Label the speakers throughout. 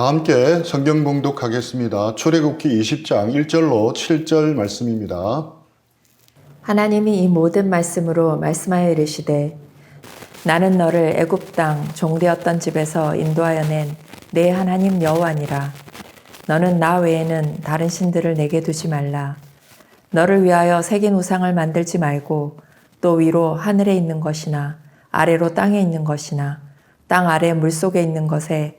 Speaker 1: 다 함께 성경 봉독하겠습니다. 출애굽기 20장 1절로 7절 말씀입니다.
Speaker 2: 하나님이 이 모든 말씀으로 말씀하여 이르시되 나는 너를 애굽 땅 종되었던 집에서 인도하여 낸 내 하나님 여호와니라 너는 나 외에는 다른 신들을 내게 두지 말라 너를 위하여 새긴 우상을 만들지 말고 또 위로 하늘에 있는 것이나 아래로 땅에 있는 것이나 땅 아래 물속에 있는 것에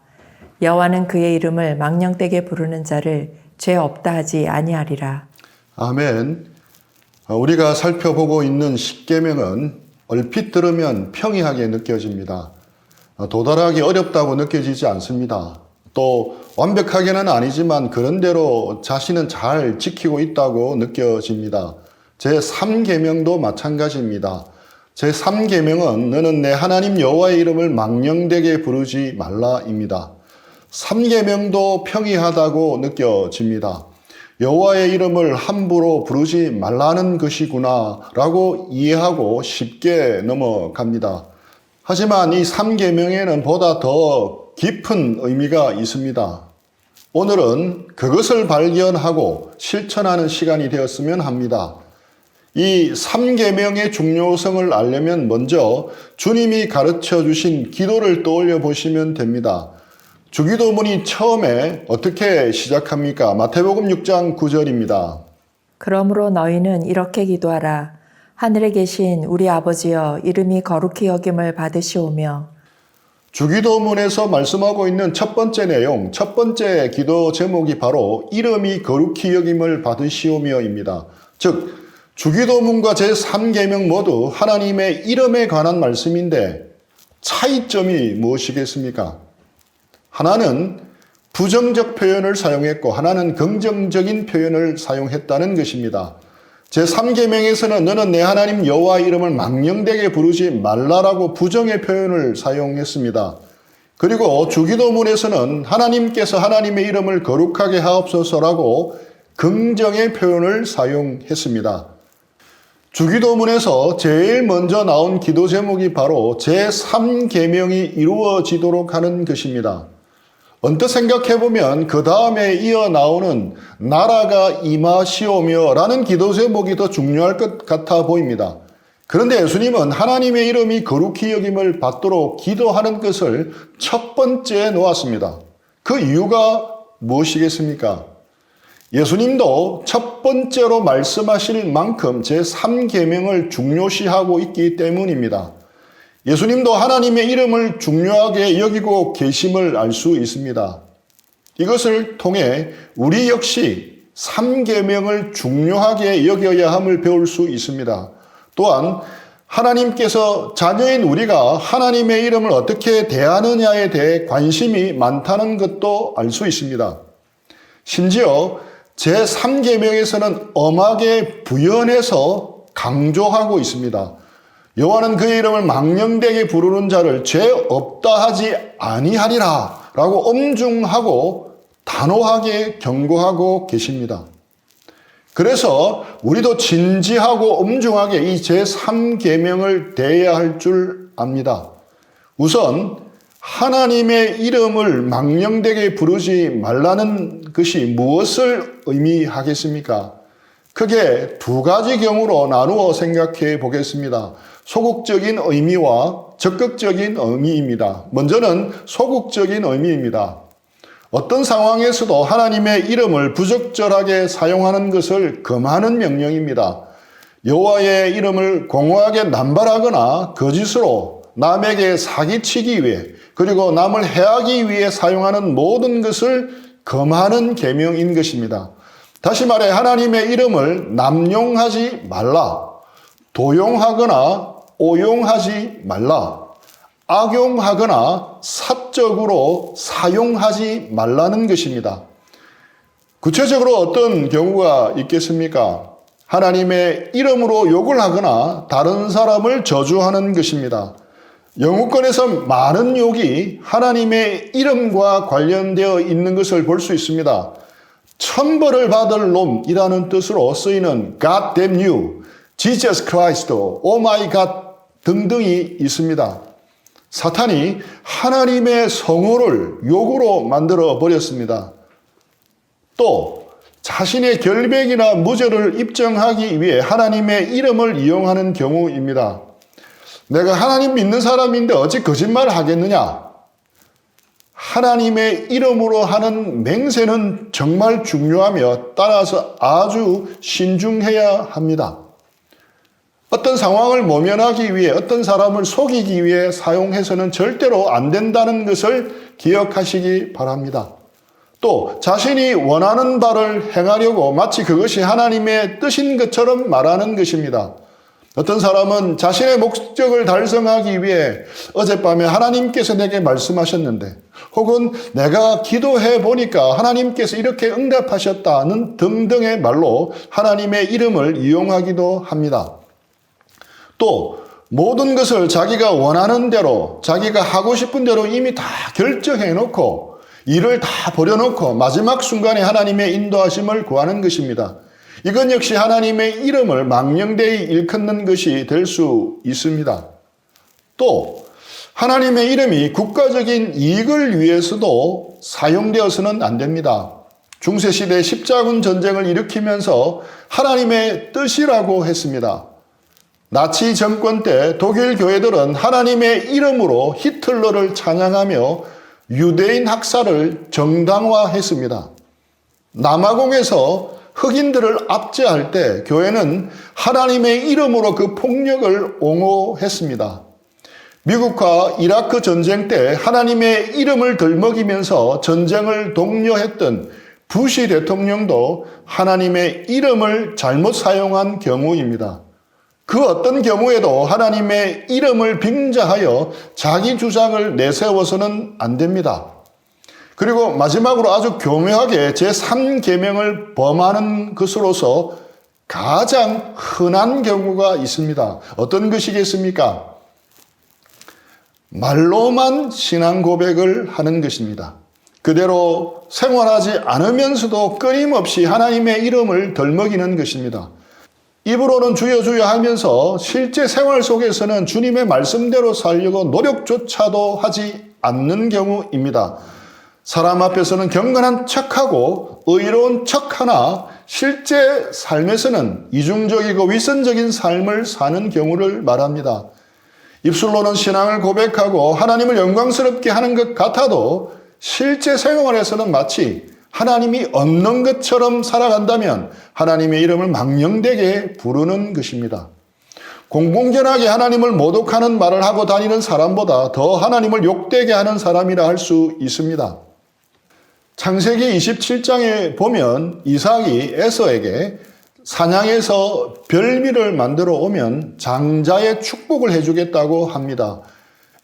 Speaker 2: 여호와는 그의 이름을 망령되게 부르는 자를 죄 없다 하지 아니하리라
Speaker 1: 아멘. 어, 우리가 살펴보고 있는 십계명은 얼핏 들으면 평이하게 느껴집니다. 어, 도달하기 어렵다고 느껴지지 않습니다. 또 완벽하게는 아니지만 그런대로 자신은 잘 지키고 있다고 느껴집니다. 제 3계명도 마찬가지입니다. 제 3계명은 너는 내 하나님 여호와의 이름을 망령되게 부르지 말라입니다. 3계명도 평이하다고 느껴집니다. 여호와의 이름을 함부로 부르지 말라는 것이구나라고 이해하고 쉽게 넘어갑니다. 하지만 이 3계명에는 보다 더 깊은 의미가 있습니다. 오늘은 그것을 발견하고 실천하는 시간이 되었으면 합니다. 이 3계명의 중요성을 알려면 먼저 주님이 가르쳐 주신 기도를 떠올려 보시면 됩니다. 주기도문이 처음에 어떻게 시작합니까? 마태복음 6장 9절입니다.
Speaker 2: 그러므로 너희는 이렇게 기도하라. 하늘에 계신 우리 아버지여 이름이 거룩히 여김을 받으시오며
Speaker 1: 주기도문에서 말씀하고 있는 첫 번째 내용, 첫 번째 기도 제목이 바로 이름이 거룩히 여김을 받으시오며입니다. 즉, 주기도문과 제3계명 모두 하나님의 이름에 관한 말씀인데 차이점이 무엇이겠습니까? 하나는 부정적 표현을 사용했고 하나는 긍정적인 표현을 사용했다는 것입니다. 제3계명에서는 너는 내 하나님 여호와 이름을 망령되게 부르지 말라라고 부정의 표현을 사용했습니다. 그리고 주기도문에서는 하나님께서 하나님의 이름을 거룩하게 하옵소서라고 긍정의 표현을 사용했습니다. 주기도문에서 제일 먼저 나온 기도 제목이 바로 제3계명이 이루어지도록 하는 것입니다. 언뜻 생각해보면 그 다음에 이어 나오는 나라가 임하시오며 라는 기도 제목이 더 중요할 것 같아 보입니다. 그런데 예수님은 하나님의 이름이 거룩히 여김을 받도록 기도하는 것을 첫 번째에 놓았습니다. 그 이유가 무엇이겠습니까? 예수님도 첫 번째로 말씀하실 만큼 제3계명을 중요시하고 있기 때문입니다. 예수님도 하나님의 이름을 중요하게 여기고 계심을 알 수 있습니다. 이것을 통해 우리 역시 3계명을 중요하게 여겨야 함을 배울 수 있습니다. 또한 하나님께서 자녀인 우리가 하나님의 이름을 어떻게 대하느냐에 대해 관심이 많다는 것도 알 수 있습니다. 심지어 제3계명에서는 엄하게 부연해서 강조하고 있습니다. 여호와는 그의 이름을 망령되게 부르는 자를 죄 없다 하지 아니하리라 라고 엄중하고 단호하게 경고하고 계십니다. 그래서 우리도 진지하고 엄중하게 이 제3계명을 대해야 할 줄 압니다. 우선 하나님의 이름을 망령되게 부르지 말라는 것이 무엇을 의미하겠습니까? 크게 두 가지 경우로 나누어 생각해 보겠습니다. 소극적인 의미와 적극적인 의미입니다. 먼저는 소극적인 의미입니다. 어떤 상황에서도 하나님의 이름을 부적절하게 사용하는 것을 금하는 명령입니다. 여호와의 이름을 공허하게 남발하거나 거짓으로 남에게 사기치기 위해 그리고 남을 해하기 위해 사용하는 모든 것을 금하는 계명인 것입니다. 다시 말해 하나님의 이름을 남용하지 말라. 도용하거나 오용하지 말라. 악용하거나 사적으로 사용하지 말라는 것입니다. 구체적으로 어떤 경우가 있겠습니까? 하나님의 이름으로 욕을 하거나 다른 사람을 저주하는 것입니다. 영국권에서 많은 욕이 하나님의 이름과 관련되어 있는 것을 볼 수 있습니다. 천벌을 받을 놈이라는 뜻으로 쓰이는 God damn you, Jesus Christ, Oh my God 등등이 있습니다. 사탄이 하나님의 성호를 욕으로 만들어 버렸습니다. 또 자신의 결백이나 무죄를 입증하기 위해 하나님의 이름을 이용하는 경우입니다. 내가 하나님 믿는 사람인데 어찌 거짓말을 하겠느냐? 하나님의 이름으로 하는 맹세는 정말 중요하며 따라서 아주 신중해야 합니다. 어떤 상황을 모면하기 위해 어떤 사람을 속이기 위해 사용해서는 절대로 안 된다는 것을 기억하시기 바랍니다. 또 자신이 원하는 바를 행하려고 마치 그것이 하나님의 뜻인 것처럼 말하는 것입니다. 어떤 사람은 자신의 목적을 달성하기 위해 어젯밤에 하나님께서 내게 말씀하셨는데 혹은 내가 기도해 보니까 하나님께서 이렇게 응답하셨다는 등등의 말로 하나님의 이름을 이용하기도 합니다. 또 모든 것을 자기가 원하는 대로 자기가 하고 싶은 대로 이미 다 결정해 놓고 일을 다 버려놓고 마지막 순간에 하나님의 인도하심을 구하는 것입니다. 이건 역시 하나님의 이름을 망령되이 일컫는 것이 될 수 있습니다. 또 하나님의 이름이 국가적인 이익을 위해서도 사용되어서는 안 됩니다. 중세시대 십자군 전쟁을 일으키면서 하나님의 뜻이라고 했습니다. 나치 정권 때 독일 교회들은 하나님의 이름으로 히틀러를 찬양하며 유대인 학살을 정당화했습니다. 남아공에서 흑인들을 압제할 때 교회는 하나님의 이름으로 그 폭력을 옹호했습니다. 미국과 이라크 전쟁 때 하나님의 이름을 들먹이면서 전쟁을 독려했던 부시 대통령도 하나님의 이름을 잘못 사용한 경우입니다. 그 어떤 경우에도 하나님의 이름을 빙자하여 자기 주장을 내세워서는 안 됩니다. 그리고 마지막으로 아주 교묘하게 제3계명을 범하는 것으로서 가장 흔한 경우가 있습니다. 어떤 것이겠습니까? 말로만 신앙 고백을 하는 것입니다. 그대로 생활하지 않으면서도 끊임없이 하나님의 이름을 덜먹이는 것입니다. 입으로는 주여 주여 하면서 실제 생활 속에서는 주님의 말씀대로 살려고 노력조차도 하지 않는 경우입니다. 사람 앞에서는 경건한 척하고 의로운 척하나 실제 삶에서는 이중적이고 위선적인 삶을 사는 경우를 말합니다. 입술로는 신앙을 고백하고 하나님을 영광스럽게 하는 것 같아도 실제 생활에서는 마치 하나님이 없는 것처럼 살아간다면 하나님의 이름을 망령되게 부르는 것입니다. 공공연하게 하나님을 모독하는 말을 하고 다니는 사람보다 더 하나님을 욕되게 하는 사람이라 할 수 있습니다. 창세기 27장에 보면 이삭이 에서에게 사냥해서 별미를 만들어 오면 장자의 축복을 해주겠다고 합니다.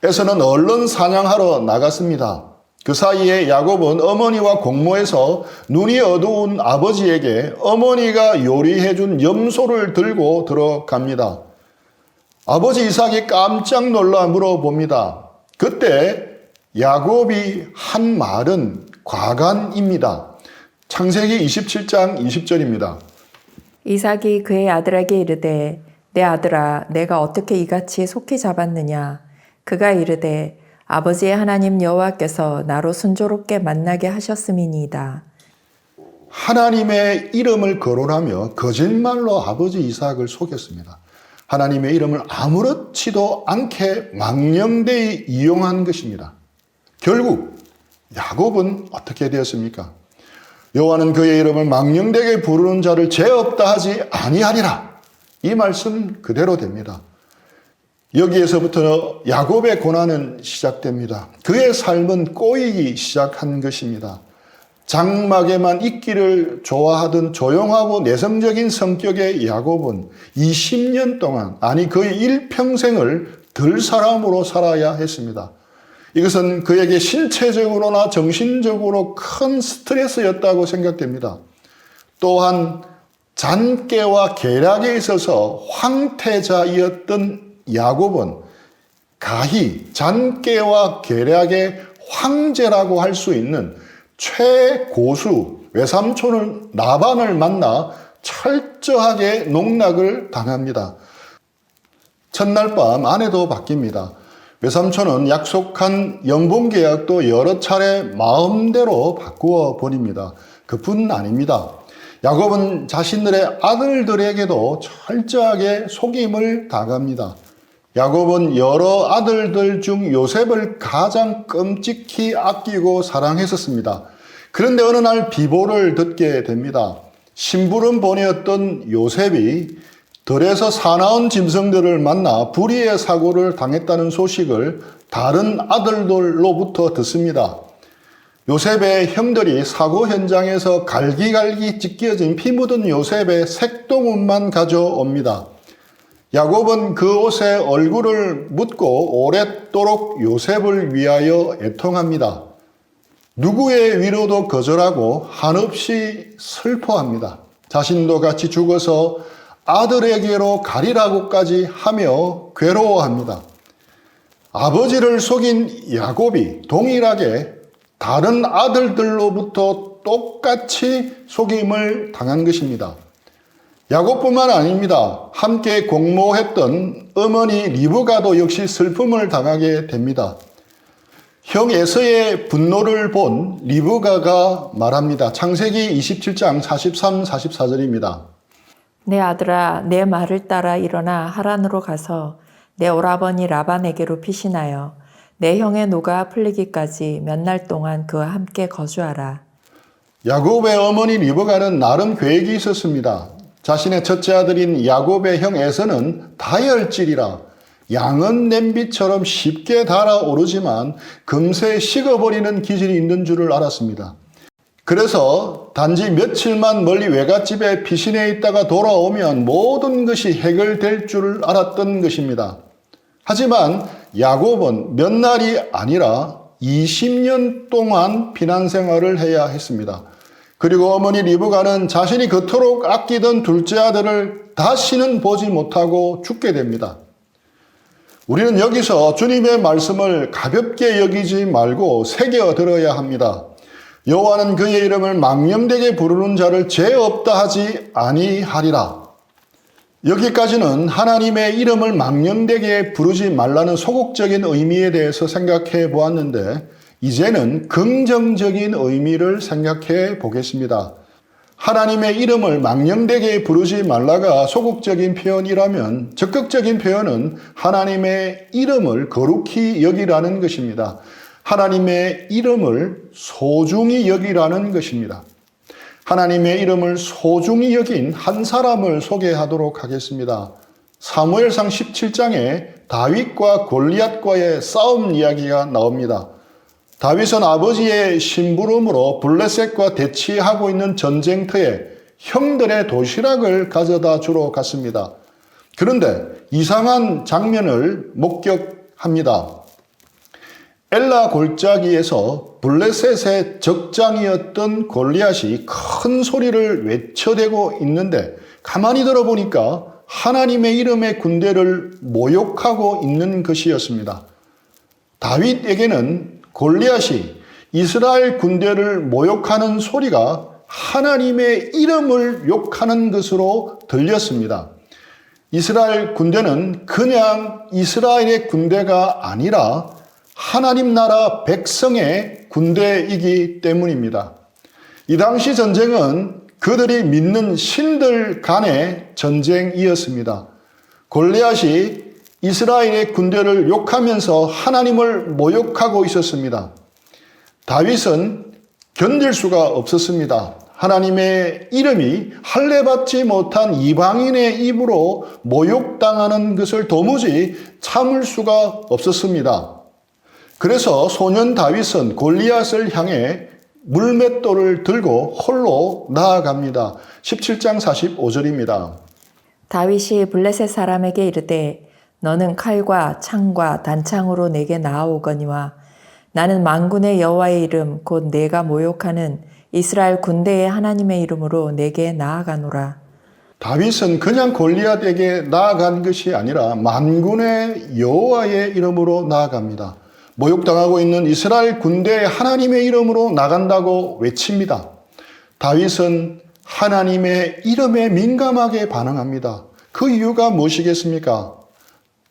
Speaker 1: 에서는 얼른 사냥하러 나갔습니다. 그 사이에 야곱은 어머니와 공모해서 눈이 어두운 아버지에게 어머니가 요리해준 염소를 들고 들어갑니다. 아버지 이삭이 깜짝 놀라 물어봅니다. 그때 야곱이 한 말은 과간입니다. 창세기 27장 20절입니다.
Speaker 2: 이삭이 그의 아들에게 이르되 내 아들아 내가 어떻게 이같이 속히 잡았느냐 그가 이르되 아버지의 하나님 여호와께서 나로 순조롭게 만나게 하셨음이니이다.
Speaker 1: 하나님의 이름을 거론하며 거짓말로 아버지 이삭을 속였습니다. 하나님의 이름을 아무렇지도 않게 망령되이 이용한 것입니다. 결국 야곱은 어떻게 되었습니까? 여호와는 그의 이름을 망령되게 부르는 자를 죄 없다 하지 아니하리라. 이 말씀 그대로 됩니다. 여기에서부터 야곱의 고난은 시작됩니다. 그의 삶은 꼬이기 시작한 것입니다. 장막에만 있기를 좋아하던 조용하고 내성적인 성격의 야곱은 20년 동안, 아니 거의 일평생을 들 사람으로 살아야 했습니다. 이것은 그에게 신체적으로나 정신적으로 큰 스트레스였다고 생각됩니다. 또한 잔깨와 계략에 있어서 황태자이었던 야곱은 가히 잔깨와 계략의 황제라고 할 수 있는 최고수 외삼촌을 나반을 만나 철저하게 농락을 당합니다. 첫날 밤 아내도 바뀝니다. 외삼촌은 약속한 연봉 계약도 여러 차례 마음대로 바꾸어 버립니다. 그뿐 아닙니다. 야곱은 자신들의 아들들에게도 철저하게 속임을 당합니다. 야곱은 여러 아들들 중 요셉을 가장 끔찍히 아끼고 사랑했었습니다. 그런데 어느 날 비보를 듣게 됩니다. 심부름 보내었던 요셉이 들에서 사나운 짐승들을 만나 불의의 사고를 당했다는 소식을 다른 아들들로부터 듣습니다. 요셉의 형들이 사고 현장에서 갈기갈기 찢겨진 피 묻은 요셉의 색동옷만 가져옵니다. 야곱은 그 옷에 얼굴을 묻고 오랫도록 요셉을 위하여 애통합니다. 누구의 위로도 거절하고 한없이 슬퍼합니다. 자신도 같이 죽어서 아들에게로 가리라고까지 하며 괴로워합니다. 아버지를 속인 야곱이 동일하게 다른 아들들로부터 똑같이 속임을 당한 것입니다. 야곱뿐만 아닙니다. 함께 공모했던 어머니 리브가도 역시 슬픔을 당하게 됩니다. 형 에서의 분노를 본 리브가가 말합니다. 창세기 27장 43, 44절입니다.
Speaker 2: 내 아들아 내 말을 따라 일어나 하란으로 가서 내 오라버니 라반에게로 피신하여 내 형의 노가 풀리기까지 몇 날 동안 그와 함께 거주하라.
Speaker 1: 야곱의 어머니 리브가는 나름 계획이 있었습니다. 자신의 첫째 아들인 야곱의 형 에서는 다혈질이라 양은 냄비처럼 쉽게 달아오르지만 금세 식어버리는 기질이 있는 줄을 알았습니다. 그래서 단지 며칠만 멀리 외갓집에 피신해 있다가 돌아오면 모든 것이 해결될 줄을 알았던 것입니다. 하지만 야곱은 몇 날이 아니라 20년 동안 피난 생활을 해야 했습니다. 그리고 어머니 리브가는 자신이 그토록 아끼던 둘째 아들을 다시는 보지 못하고 죽게 됩니다. 우리는 여기서 주님의 말씀을 가볍게 여기지 말고 새겨 들어야 합니다. 여호와는 그의 이름을 망령되게 부르는 자를 죄 없다 하지 아니하리라. 여기까지는 하나님의 이름을 망령되게 부르지 말라는 소극적인 의미에 대해서 생각해 보았는데 이제는 긍정적인 의미를 생각해 보겠습니다. 하나님의 이름을 망령되게 부르지 말라가 소극적인 표현이라면 적극적인 표현은 하나님의 이름을 거룩히 여기라는 것입니다. 하나님의 이름을 소중히 여기라는 것입니다. 하나님의 이름을 소중히 여긴 한 사람을 소개하도록 하겠습니다. 사무엘상 17장에 다윗과 골리앗과의 싸움 이야기가 나옵니다. 다윗은 아버지의 심부름으로 블레셋과 대치하고 있는 전쟁터에 형들의 도시락을 가져다 주러 갔습니다. 그런데 이상한 장면을 목격합니다. 엘라 골짜기에서 블레셋의 적장이었던 골리앗이 큰 소리를 외쳐대고 있는데 가만히 들어보니까 하나님의 이름의 군대를 모욕하고 있는 것이었습니다. 다윗에게는 골리앗이 이스라엘 군대를 모욕하는 소리가 하나님의 이름을 욕하는 것으로 들렸습니다. 이스라엘 군대는 그냥 이스라엘의 군대가 아니라 하나님 나라 백성의 군대이기 때문입니다. 이 당시 전쟁은 그들이 믿는 신들 간의 전쟁이었습니다. 골리앗이 이스라엘의 군대를 욕하면서 하나님을 모욕하고 있었습니다. 다윗은 견딜 수가 없었습니다. 하나님의 이름이 할례받지 못한 이방인의 입으로 모욕당하는 것을 도무지 참을 수가 없었습니다. 그래서 소년 다윗은 골리앗을 향해 물맷돌을 들고 홀로 나아갑니다. 17장 45절입니다.
Speaker 2: 다윗이 블레셋 사람에게 이르되 너는 칼과 창과 단창으로 내게 나아오거니와 나는 만군의 여호와의 이름 곧 내가 모욕하는 이스라엘 군대의 하나님의 이름으로 내게 나아가노라.
Speaker 1: 다윗은 그냥 골리앗에게 나아간 것이 아니라 만군의 여호와의 이름으로 나아갑니다. 모욕당하고 있는 이스라엘 군대의 하나님의 이름으로 나간다고 외칩니다. 다윗은 하나님의 이름에 민감하게 반응합니다. 그 이유가 무엇이겠습니까?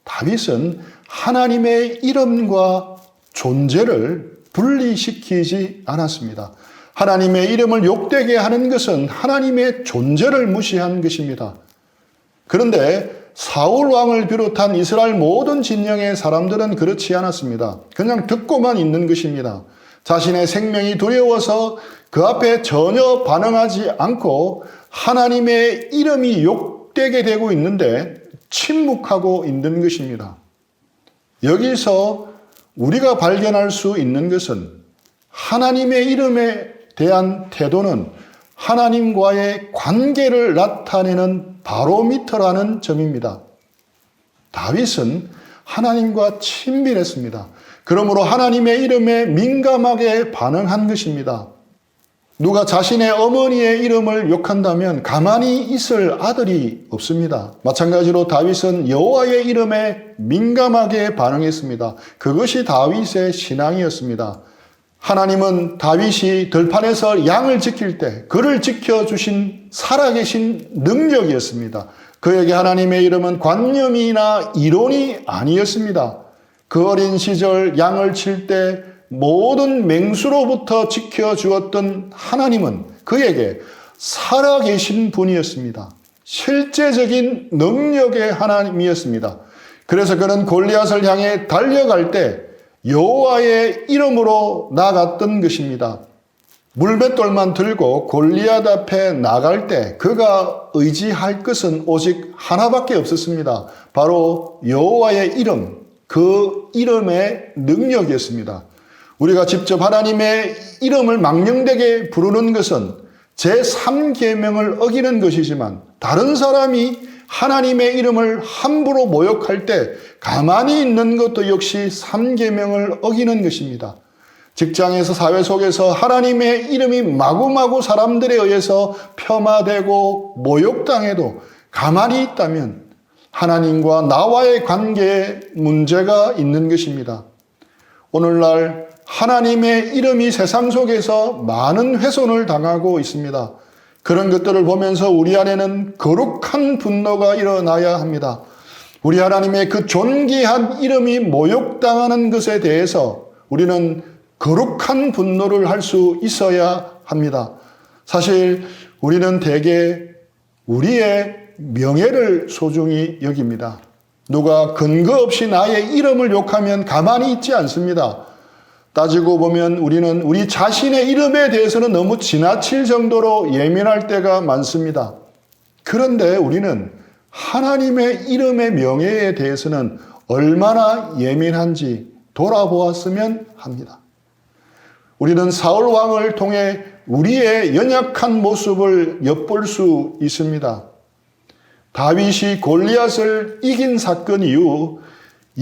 Speaker 1: 다윗은 하나님의 이름과 존재를 분리시키지 않았습니다. 하나님의 이름을 욕되게 하는 것은 하나님의 존재를 무시한 것입니다. 그런데 사울 왕을 비롯한 이스라엘 모든 진영의 사람들은 그렇지 않았습니다. 그냥 듣고만 있는 것입니다. 자신의 생명이 두려워서 그 앞에 전혀 반응하지 않고 하나님의 이름이 욕되게 되고 있는데 침묵하고 있는 것입니다. 여기서 우리가 발견할 수 있는 것은 하나님의 이름에 대한 태도는 하나님과의 관계를 나타내는 바로미터라는 점입니다. 다윗은 하나님과 친밀했습니다. 그러므로 하나님의 이름에 민감하게 반응한 것입니다. 누가 자신의 어머니의 이름을 욕한다면 가만히 있을 아들이 없습니다. 마찬가지로 다윗은 여호와의 이름에 민감하게 반응했습니다. 그것이 다윗의 신앙이었습니다. 하나님은 다윗이 들판에서 양을 지킬 때 그를 지켜주신 살아계신 능력이었습니다. 그에게 하나님의 이름은 관념이나 이론이 아니었습니다. 그 어린 시절 양을 칠 때 모든 맹수로부터 지켜주었던 하나님은 그에게 살아계신 분이었습니다. 실제적인 능력의 하나님이었습니다. 그래서 그는 골리앗을 향해 달려갈 때 여호와의 이름으로 나갔던 것입니다. 물맷돌만 들고 골리앗 앞에 나갈 때 그가 의지할 것은 오직 하나밖에 없었습니다. 바로 여호와의 이름, 그 이름의 능력이었습니다. 우리가 직접 하나님의 이름을 망령되게 부르는 것은 제3계명을 어기는 것이지만 다른 사람이 하나님의 이름을 함부로 모욕할 때 가만히 있는 것도 역시 3계명을 어기는 것입니다. 직장에서 사회 속에서 하나님의 이름이 마구마구 사람들에 의해서 폄하되고 모욕당해도 가만히 있다면 하나님과 나와의 관계에 문제가 있는 것입니다. 오늘날 하나님의 이름이 세상 속에서 많은 훼손을 당하고 있습니다. 그런 것들을 보면서 우리 안에는 거룩한 분노가 일어나야 합니다. 우리 하나님의 그 존귀한 이름이 모욕당하는 것에 대해서 우리는 거룩한 분노를 할 수 있어야 합니다. 사실 우리는 대개 우리의 명예를 소중히 여깁니다. 누가 근거 없이 나의 이름을 욕하면 가만히 있지 않습니다. 따지고 보면 우리는 우리 자신의 이름에 대해서는 너무 지나칠 정도로 예민할 때가 많습니다. 그런데 우리는 하나님의 이름의 명예에 대해서는 얼마나 예민한지 돌아보았으면 합니다. 우리는 사울 왕을 통해 우리의 연약한 모습을 엿볼 수 있습니다. 다윗이 골리앗을 이긴 사건 이후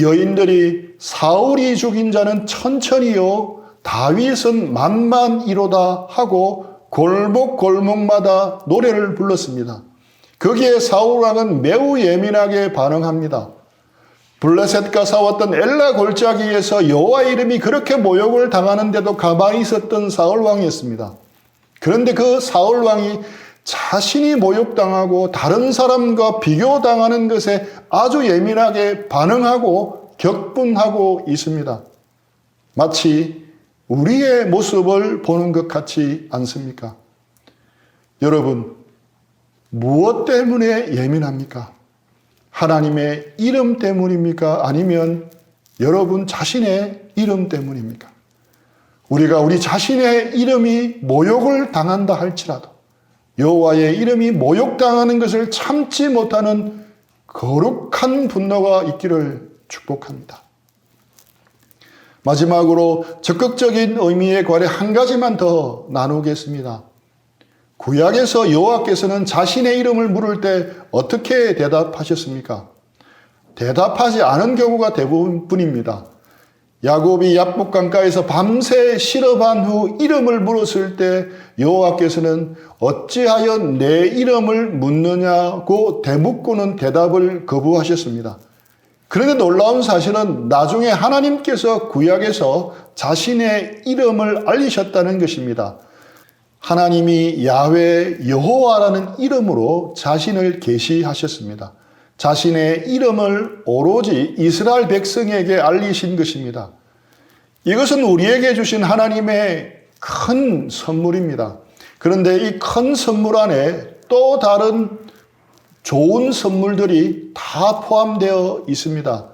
Speaker 1: 여인들이 사울이 죽인 자는 천천히요, 다윗은 만만이로다 하고 골목 골목마다 노래를 불렀습니다. 거기에 사울 왕은 매우 예민하게 반응합니다. 블레셋과 싸웠던 엘라 골짜기에서 여호와 이름이 그렇게 모욕을 당하는데도 가만히 있었던 사울 왕이었습니다. 그런데 그 사울 왕이 자신이 모욕당하고 다른 사람과 비교당하는 것에 아주 예민하게 반응하고 격분하고 있습니다. 마치 우리의 모습을 보는 것 같지 않습니까? 여러분, 무엇 때문에 예민합니까? 하나님의 이름 때문입니까? 아니면 여러분 자신의 이름 때문입니까? 우리가 우리 자신의 이름이 모욕을 당한다 할지라도 여호와의 이름이 모욕당하는 것을 참지 못하는 거룩한 분노가 있기를 축복합니다. 마지막으로 적극적인 의미에 관해 한 가지만 더 나누겠습니다. 구약에서 여호와께서는 자신의 이름을 물을 때 어떻게 대답하셨습니까? 대답하지 않은 경우가 대부분입니다. 야곱이 야복 강가에서 밤새 실업한 후 이름을 물었을 때 여호와께서는 어찌하여 내 이름을 묻느냐고 대묻고는 대답을 거부하셨습니다. 그런데 놀라운 사실은 나중에 하나님께서 구약에서 자신의 이름을 알리셨다는 것입니다. 하나님이 야훼 여호와라는 이름으로 자신을 계시하셨습니다. 자신의 이름을 오로지 이스라엘 백성에게 알리신 것입니다. 이것은 우리에게 주신 하나님의 큰 선물입니다. 그런데 이 큰 선물 안에 또 다른 좋은 선물들이 다 포함되어 있습니다.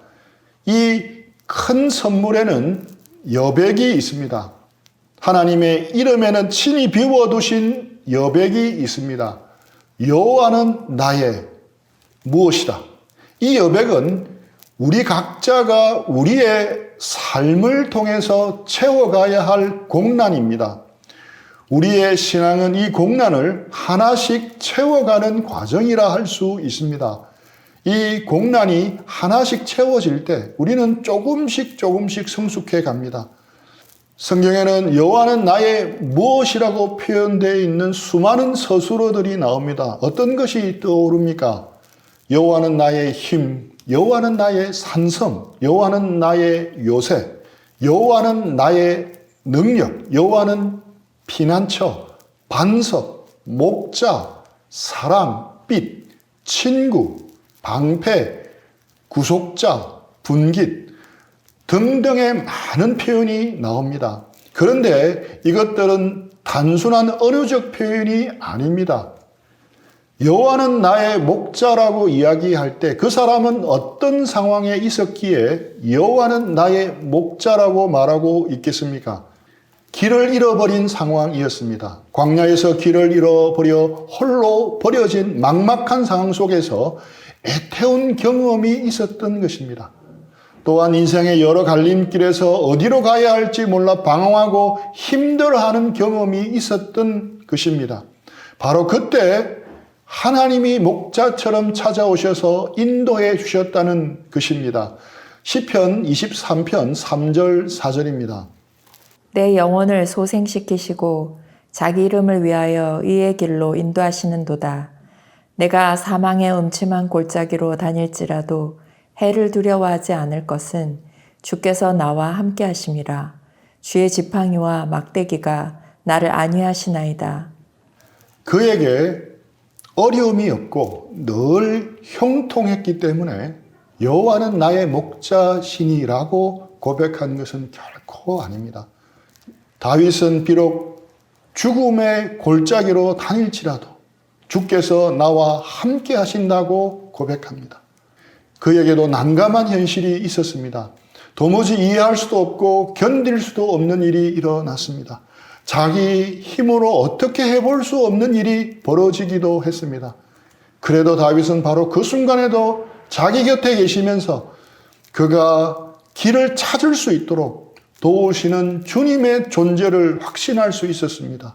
Speaker 1: 이 큰 선물에는 여백이 있습니다. 하나님의 이름에는 친히 비워두신 여백이 있습니다. 여호와는 나의 무엇이다. 이 여백은 우리 각자가 우리의 삶을 통해서 채워가야 할 공란입니다. 우리의 신앙은 이 공란을 하나씩 채워가는 과정이라 할 수 있습니다. 이 공란이 하나씩 채워질 때 우리는 조금씩 조금씩 성숙해 갑니다. 성경에는 여호와는 나의 무엇이라고 표현되어 있는 수많은 서술어들이 나옵니다. 어떤 것이 떠오릅니까? 여호와는 나의 힘, 여호와는 나의 산성, 여호와는 나의 요새, 여호와는 나의 능력, 여호와는 피난처, 반석, 목자, 사랑, 빛, 친구, 방패, 구속자, 분깃 등등의 많은 표현이 나옵니다. 그런데 이것들은 단순한 언어적 표현이 아닙니다. 여호와는 나의 목자라고 이야기할 때 그 사람은 어떤 상황에 있었기에 여호와는 나의 목자라고 말하고 있겠습니까? 길을 잃어버린 상황이었습니다. 광야에서 길을 잃어버려 홀로 버려진 막막한 상황 속에서 애태운 경험이 있었던 것입니다. 또한 인생의 여러 갈림길에서 어디로 가야 할지 몰라 방황하고 힘들어하는 경험이 있었던 것입니다. 바로 그때 하나님이 목자처럼 찾아오셔서 인도해 주셨다는 것입니다. 시편 23편 3절 4절입니다.
Speaker 2: 내 영혼을 소생시키시고 자기 이름을 위하여 의의 길로 인도하시는도다. 내가 사망의 음침한 골짜기로 다닐지라도 해를 두려워하지 않을 것은 주께서 나와 함께 하심이라. 주의 지팡이와 막대기가 나를 안위하시나이다.
Speaker 1: 그에게 어려움이 없고 늘 형통했기 때문에 여호와는 나의 목자시니라고 고백한 것은 결코 아닙니다. 다윗은 비록 죽음의 골짜기로 다닐지라도 주께서 나와 함께 하신다고 고백합니다. 그에게도 난감한 현실이 있었습니다. 도무지 이해할 수도 없고 견딜 수도 없는 일이 일어났습니다. 자기 힘으로 어떻게 해볼 수 없는 일이 벌어지기도 했습니다. 그래도 다윗은 바로 그 순간에도 자기 곁에 계시면서 그가 길을 찾을 수 있도록 도우시는 주님의 존재를 확신할 수 있었습니다.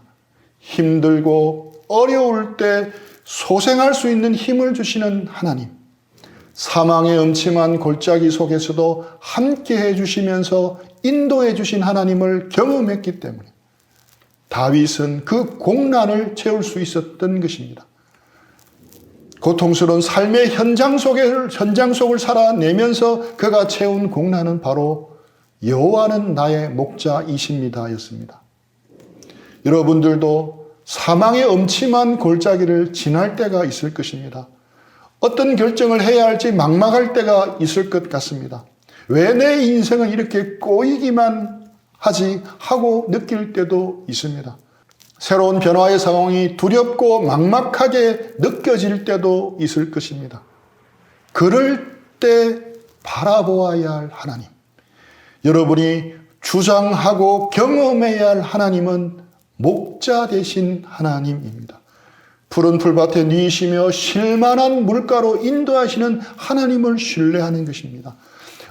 Speaker 1: 힘들고 어려울 때 소생할 수 있는 힘을 주시는 하나님. 사망의 음침한 골짜기 속에서도 함께 해주시면서 인도해 주신 하나님을 경험했기 때문에 다윗은 그 공난을 채울 수 있었던 것입니다. 고통스러운 삶의 현장 속을 현장 속을 살아내면서 그가 채운 공난은 바로 여호와는 나의 목자이십니다였습니다. 여러분들도 사망의 엄침한 골짜기를 지날 때가 있을 것입니다. 어떤 결정을 해야 할지 막막할 때가 있을 것 같습니다. 왜 내 인생은 이렇게 꼬이기만 하지 하고 느낄 때도 있습니다. 새로운 변화의 상황이 두렵고 막막하게 느껴질 때도 있을 것입니다. 그럴 때 바라보아야 할 하나님. 여러분이 주장하고 경험해야 할 하나님은 목자 되신 하나님입니다. 푸른 풀밭에 누이시며 실만한 물가로 인도하시는 하나님을 신뢰하는 것입니다.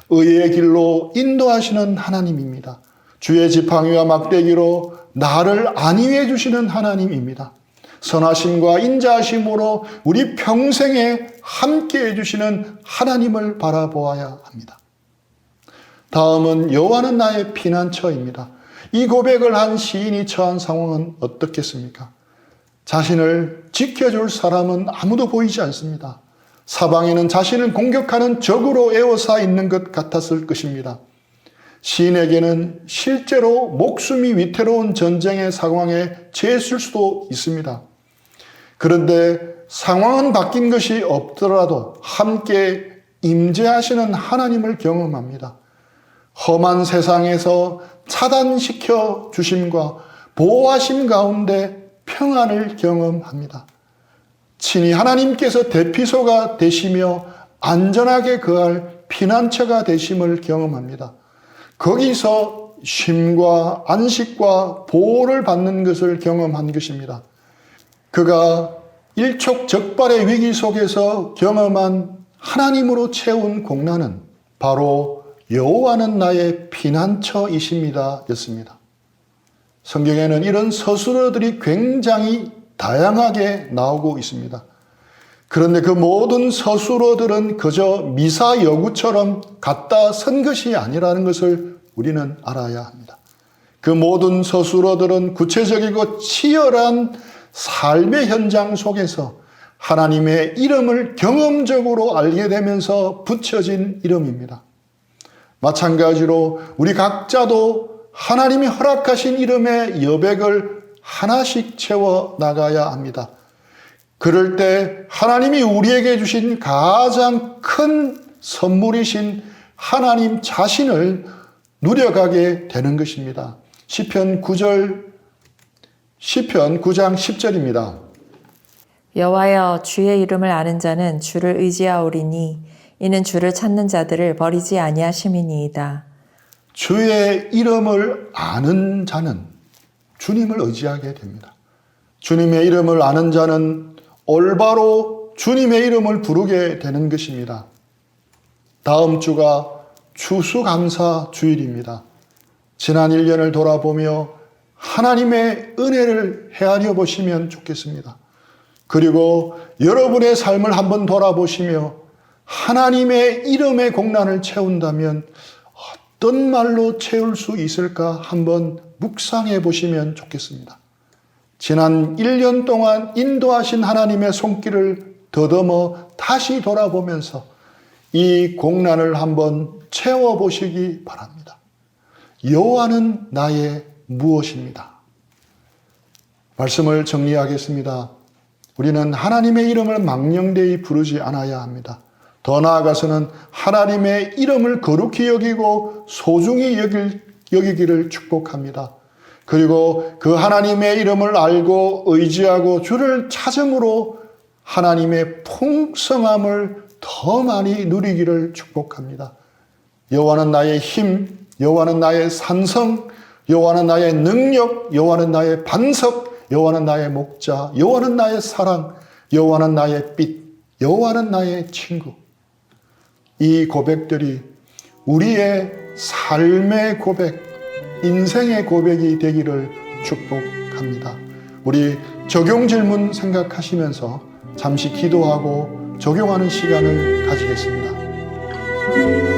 Speaker 1: 의의 길로 인도하시는 하나님입니다. 주의 지팡이와 막대기로 나를 안위해 주시는 하나님입니다. 선하심과 인자하심으로 우리 평생에 함께 해 주시는 하나님을 바라보아야 합니다. 다음은 여호와는 나의 피난처입니다. 이 고백을 한 시인이 처한 상황은 어떻겠습니까? 자신을 지켜줄 사람은 아무도 보이지 않습니다. 사방에는 자신을 공격하는 적으로 에워싸 있는 것 같았을 것입니다. 시인에게는 실제로 목숨이 위태로운 전쟁의 상황에 처했을 수도 있습니다. 그런데 상황은 바뀐 것이 없더라도 함께 임재하시는 하나님을 경험합니다. 험한 세상에서 차단시켜 주심과 보호하심 가운데 평안을 경험합니다. 친히 하나님께서 대피소가 되시며 안전하게 거할 피난처가 되심을 경험합니다. 거기서 쉼과 안식과 보호를 받는 것을 경험한 것입니다. 그가 일촉즉발의 위기 속에서 경험한 하나님으로 채운 공란은 바로 여호와는 나의 피난처이십니다 였습니다. 성경에는 이런 서술어들이 굉장히 다양하게 나오고 있습니다. 그런데 그 모든 서술어들은 그저 미사 여구처럼 갖다 선 것이 아니라는 것을 우리는 알아야 합니다. 그 모든 서술어들은 구체적이고 치열한 삶의 현장 속에서 하나님의 이름을 경험적으로 알게 되면서 붙여진 이름입니다. 마찬가지로 우리 각자도 하나님이 허락하신 이름의 여백을 하나씩 채워 나가야 합니다. 그럴 때 하나님이 우리에게 주신 가장 큰 선물이신 하나님 자신을 누려가게 되는 것입니다. 시편 9절 시편 9장 10절입니다.
Speaker 2: 여호와여 주의 이름을 아는 자는 주를 의지하오리니 이는 주를 찾는 자들을 버리지 아니하심이니이다.
Speaker 1: 주의 이름을 아는 자는 주님을 의지하게 됩니다. 주님의 이름을 아는 자는 올바로 주님의 이름을 부르게 되는 것입니다. 다음 주가 추수감사 주일입니다. 지난 1년을 돌아보며 하나님의 은혜를 헤아려 보시면 좋겠습니다. 그리고 여러분의 삶을 한번 돌아보시며 하나님의 이름의 공란을 채운다면 어떤 말로 채울 수 있을까 한번 묵상해 보시면 좋겠습니다. 지난 1년 동안 인도하신 하나님의 손길을 더듬어 다시 돌아보면서 이 공란을 한번 채워 보시기 바랍니다. 여호와는 나의 무엇입니다. 말씀을 정리하겠습니다. 우리는 하나님의 이름을 망령되이 부르지 않아야 합니다. 더 나아가서는 하나님의 이름을 거룩히 여기고 소중히 여길, 여기기를 축복합니다. 그리고 그 하나님의 이름을 알고 의지하고 주를 찾음으로 하나님의 풍성함을 더 많이 누리기를 축복합니다. 여호와는 나의 힘, 여호와는 나의 산성, 여호와는 나의 능력, 여호와는 나의 반석, 여호와는 나의 목자, 여호와는 나의 사랑, 여호와는 나의 빛, 여호와는 나의 친구. 이 고백들이 우리의 삶의 고백, 인생의 고백이 되기를 축복합니다. 우리 적용 질문 생각하시면서 잠시 기도하고 적용하는 시간을 가지겠습니다.